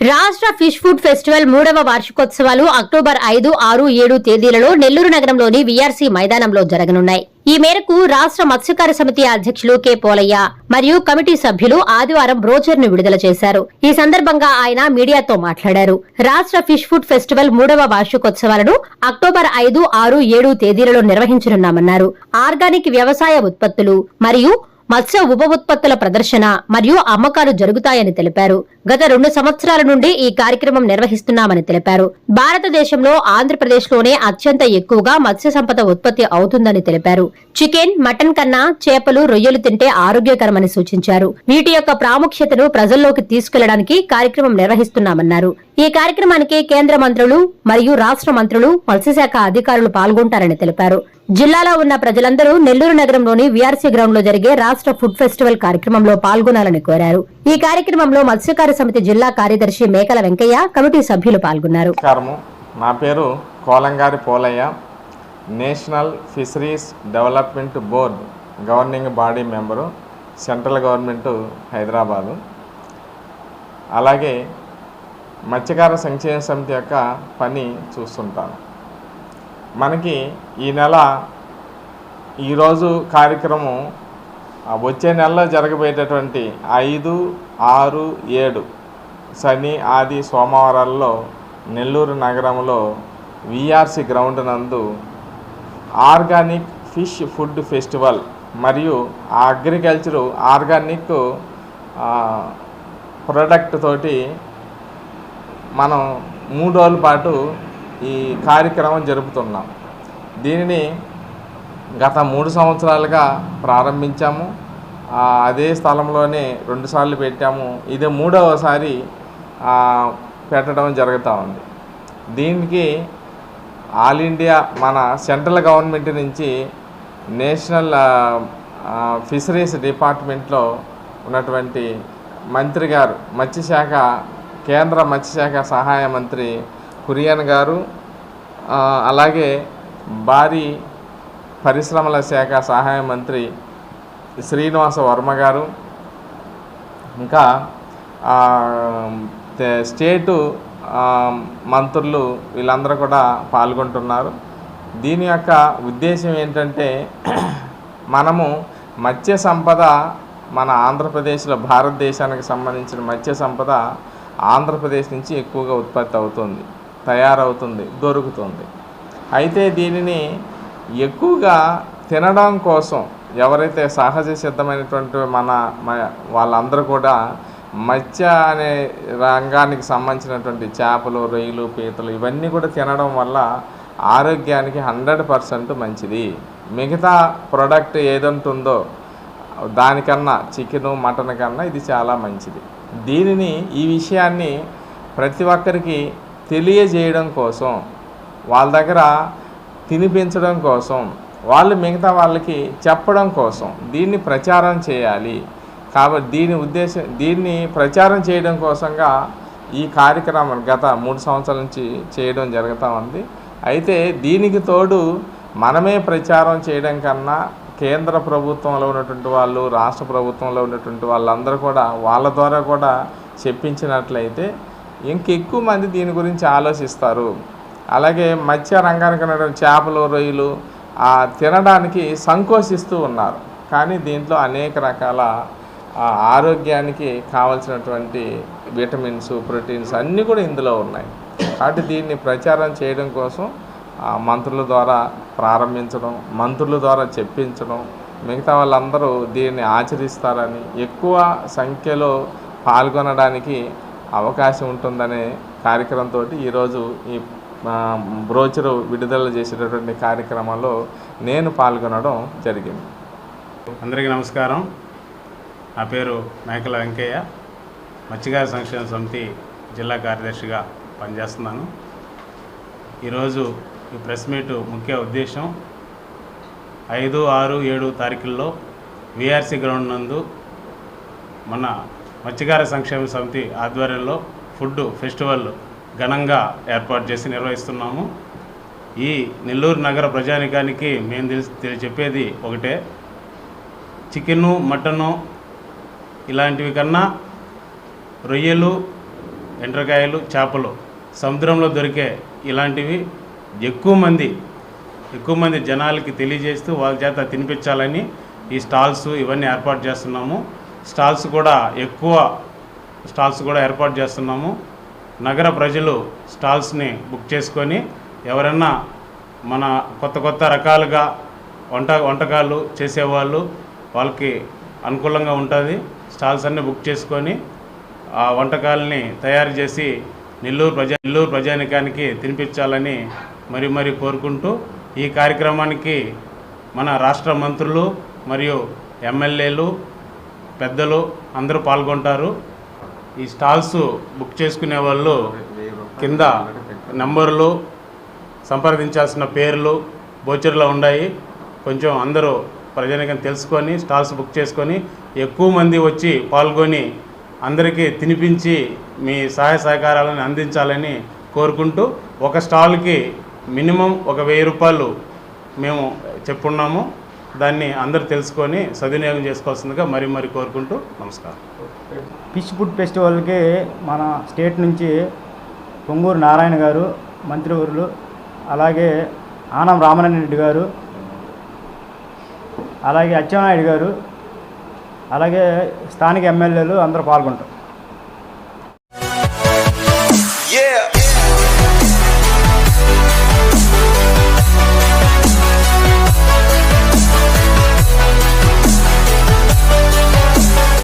రాష్ట్ర fish food festival మూడవ వార్షికోత్సవాలు October ఐదు ఆరు ఏడు తేదీలలో నెల్లూరు నగరంలోని వీఆర్సీ మైదానంలో జరగనున్నాయి. ఈ మేరకు రాష్ట్ర మత్స్యకార సమితి అధ్యక్షులు కె. పోలయ్య మరియు కమిటీ సభ్యులు ఆదివారం బ్రోచర్ను విడుదల చేశారు. ఈ సందర్భంగా ఆయన మీడియాతో మాట్లాడారు. రాష్ట్ర ఫిష్ ఫుడ్ ఫెస్టివల్ మూడవ వార్షికోత్సవాలను అక్టోబర్ ఐదు ఆరు ఏడు తేదీలలో నిర్వహించనున్నామన్నారు. ఆర్గానిక్ వ్యవసాయ ఉత్పత్తులు మరియు మత్స్య ఉప ఉత్పత్తుల ప్రదర్శన మరియు అమ్మకాలు జరుగుతాయని తెలిపారు. గత రెండు సంవత్సరాల నుండి ఈ కార్యక్రమం నిర్వహిస్తున్నామని తెలిపారు. భారతదేశంలో ఆంధ్రప్రదేశ్లోనే అత్యంత ఎక్కువగా మత్స్య సంపద ఉత్పత్తి అవుతుందని తెలిపారు. చికెన్ మటన్ కన్నా చేపలు రొయ్యలు తింటే ఆరోగ్యకరమని సూచించారు. వీటి యొక్క ప్రాముఖ్యతను ప్రజల్లోకి తీసుకెళ్ళడానికి కార్యక్రమం నిర్వహిస్తున్నామన్నారు. ఈ కార్యక్రమానికి కేంద్ర మంత్రులు మరియు రాష్ట్ర మంత్రులు మత్స్యశాఖ అధికారులు పాల్గొంటారని తెలిపారు. జిల్లాలో ఉన్న ప్రజలందరూ నెల్లూరు నగరంలోని వీఆర్సీ గ్రౌండ్లో జరిగే రాష్ట్ర ఫుడ్ ఫెస్టివల్ కార్యక్రమంలో పాల్గొనాలని కోరారు. ఈ కార్యక్రమంలో మత్స్యకార సమితి జిల్లా కార్యదర్శి మేకల వెంకయ్య కమిటీ సభ్యులు పాల్గొన్నారు. నా పేరు Kolangari Polayya. National fisheries development board governing body member central government Hyderabad. అలాగే మత్స్యకార సంక్షేమ సమితి యొక్క పని చూస్తుంటాను. మనకి ఈ నెల ఈరోజు కార్యక్రమం వచ్చే నెలలో జరగబోయేటటువంటి ఐదు ఆరు ఏడు శని ఆది సోమవారాల్లో నెల్లూరు నగరంలో విఆర్సి గ్రౌండ్ నందు ఆర్గానిక్ ఫిష్ ఫుడ్ ఫెస్టివల్ మరియు అగ్రికల్చరు ఆర్గానిక్ ప్రొడక్ట్ తోటి మనం మూడు రోజుల పాటు ఈ కార్యక్రమం జరుపుతున్నాం. దీనిని గత మూడు సంవత్సరాలుగా ప్రారంభించాము. అదే స్థలంలోనే రెండుసార్లు పెట్టాము. ఇది మూడవసారి పెట్టడం జరుగుతూ ఉంది. దీనికి ఆల్ ఇండియా మన సెంట్రల్ గవర్నమెంట్ నుంచి నేషనల్ ఫిషరీస్ డిపార్ట్మెంట్లో ఉన్నటువంటి మంత్రి గారు మత్స్యశాఖ కేంద్ర మత్స్యశాఖ సహాయ మంత్రి కురియన్ గారు అలాగే భారీ పరిశ్రమల శాఖ సహాయ మంత్రి శ్రీనివాస వర్మ గారు. ఇంకా స్టేటు మంత్రులు వీళ్ళందరూ కూడా పాల్గొంటున్నారు. దీని యొక్క ఉద్దేశం ఏంటంటే మనము మత్స్య సంపద మన ఆంధ్రప్రదేశ్లో భారతదేశానికి సంబంధించిన మత్స్య సంపద ఆంధ్రప్రదేశ్ నుంచి ఎక్కువగా ఉత్పత్తి అవుతుంది. తయారవుతుంది దొరుకుతుంది. అయితే దీనిని ఎక్కువగా తినడం కోసం ఎవరైతే సహజ సిద్ధమైనటువంటి మన మ- వాళ్ళందరూ కూడా మత్స్య అనే రంగానికి సంబంధించినటువంటి చేపలు రొయ్యలు పీతలు ఇవన్నీ కూడా తినడం వల్ల ఆరోగ్యానికి హండ్రెడ్ పర్సెంట్ మంచిది. మిగతా ప్రోడక్ట్ ఏదంటుందో దానికన్నా చికెను మటన్ కన్నా ఇది చాలా మంచిది. దీనిని ఈ విషయాన్ని ప్రతి ఒక్కరికి తెలియజేయడం కోసం వాళ్ళ దగ్గర తినిపించడం కోసం వాళ్ళు మిగతా వాళ్ళకి చెప్పడం కోసం దీన్ని ప్రచారం చేయాలి. కాబట్టి దీని ఉద్దేశం దీన్ని ప్రచారం చేయడం కోసంగా ఈ కార్యక్రమం గత మూడు సంవత్సరాల నుంచి చేయడం జరుగుతూ ఉంది. అయితే దీనికి తోడు మనమే ప్రచారం చేయడం కన్నా కేంద్ర ప్రభుత్వంలో ఉన్నటువంటి వాళ్ళు రాష్ట్ర ప్రభుత్వంలో ఉన్నటువంటి వాళ్ళందరూ కూడా వాళ్ళ ద్వారా కూడా చెప్పించినట్లయితే ఇంకెక్కువ మంది దీని గురించి ఆలోచిస్తారు. అలాగే మత్స్య రంగానికి చేపలు రొయ్యలు తినడానికి సంకోచిస్తూ ఉన్నారు. కానీ దీంట్లో అనేక రకాల ఆరోగ్యానికి కావలసినటువంటి విటమిన్స్ ప్రోటీన్స్ అన్నీ కూడా ఇందులో ఉన్నాయి. కాబట్టి దీన్ని ప్రచారం చేయడం కోసం మంత్రుల ద్వారా ప్రారంభించడం మంత్రుల ద్వారా చెప్పించడం మిగతా వాళ్ళందరూ దీన్ని ఆచరిస్తారని ఎక్కువ సంఖ్యలో పాల్గొనడానికి అవకాశం ఉంటుందనే కార్యక్రమంతో ఈరోజు ఈ బ్రోచరు విడుదల చేసేటటువంటి కార్యక్రమంలో నేను పాల్గొనడం జరిగింది. అందరికీ నమస్కారం. నా పేరు మేకల వెంకయ్య. మత్స్యకార సంక్షేమ సమితి జిల్లా కార్యదర్శిగా పనిచేస్తున్నాను. ఈరోజు ఈ ప్రెస్ మీట్ ముఖ్య ఉద్దేశం ఐదు ఆరు ఏడు తారీఖుల్లో విఆర్సి గ్రౌండ్ నందు మన మత్స్యకార సంక్షేమ సమితి ఆధ్వర్యంలో ఫుడ్ ఫెస్టివల్ ఘనంగా ఏర్పాటు చేసి నిర్వహిస్తున్నాము. ఈ నెల్లూరు నగర ప్రజానికానికి మేము తెలిసి తెలి- చెప్పేది ఒకటే. చికెను మటను ఇలాంటివి కన్నా రొయ్యలు ఎండ్రకాయలు చేపలు సముద్రంలో దొరికే ఇలాంటివి ఎక్కువ మంది ఎక్కువ మంది జనాలకి తెలియజేస్తూ వాళ్ళ చేత తినిపించాలని ఈ స్టాల్స్ ఇవన్నీ ఏర్పాటు చేస్తున్నాము. స్టాల్స్ కూడా ఎక్కువ స్టాల్స్ కూడా ఏర్పాటు చేస్తున్నాము. నగర ప్రజలు స్టాల్స్ని బుక్ చేసుకొని ఎవరన్నా మన కొత్త కొత్త రకాలుగా వంట వంటకాలు చేసేవాళ్ళు వాళ్ళకి అనుకూలంగా ఉంటుంది. స్టాల్స్ అన్నీ బుక్ చేసుకొని ఆ వంటకాలని తయారు చేసి నెల్లూరు ప్రజా నెల్లూరు ప్రజానికానికి తినిపించాలని మరి మరి కోరుకుంటూ ఈ కార్యక్రమానికి మన రాష్ట్ర మంత్రులు మరియు ఎమ్మెల్యేలు పెద్దలు అందరూ పాల్గొంటారు. ఈ స్టాల్స్ బుక్ చేసుకునే వాళ్ళు కింద నంబర్లు సంప్రదించాల్సిన పేర్లు బోచర్లో ఉన్నాయి కొంచెం అందరూ ప్రజానికం తెలుసుకొని స్టాల్స్ బుక్ చేసుకొని ఎక్కువ మంది వచ్చి పాల్గొని అందరికీ తినిపించి మీ సహాయ సహకారాలను అందించాలని కోరుకుంటూ ఒక స్టాల్కి మినిమం ఒక వెయ్యి రూపాయలు మేము చెప్పున్నాము. దాన్ని అందరూ తెలుసుకొని సద్వినియోగం చేసుకోవాల్సిందిగా మరీ మరీ కోరుకుంటూ నమస్కారం. ఫిష్ ఫుడ్ ఫెస్టివల్కి మన స్టేట్ నుంచి పొంగూరు నారాయణ గారు మంత్రివర్యులు అలాగే ఆనం రామనారాయణ రెడ్డి గారు అలాగే అచ్చెన్నాయుడు గారు అలాగే స్థానిక ఎమ్మెల్యేలు అందరూ పాల్గొంటారు.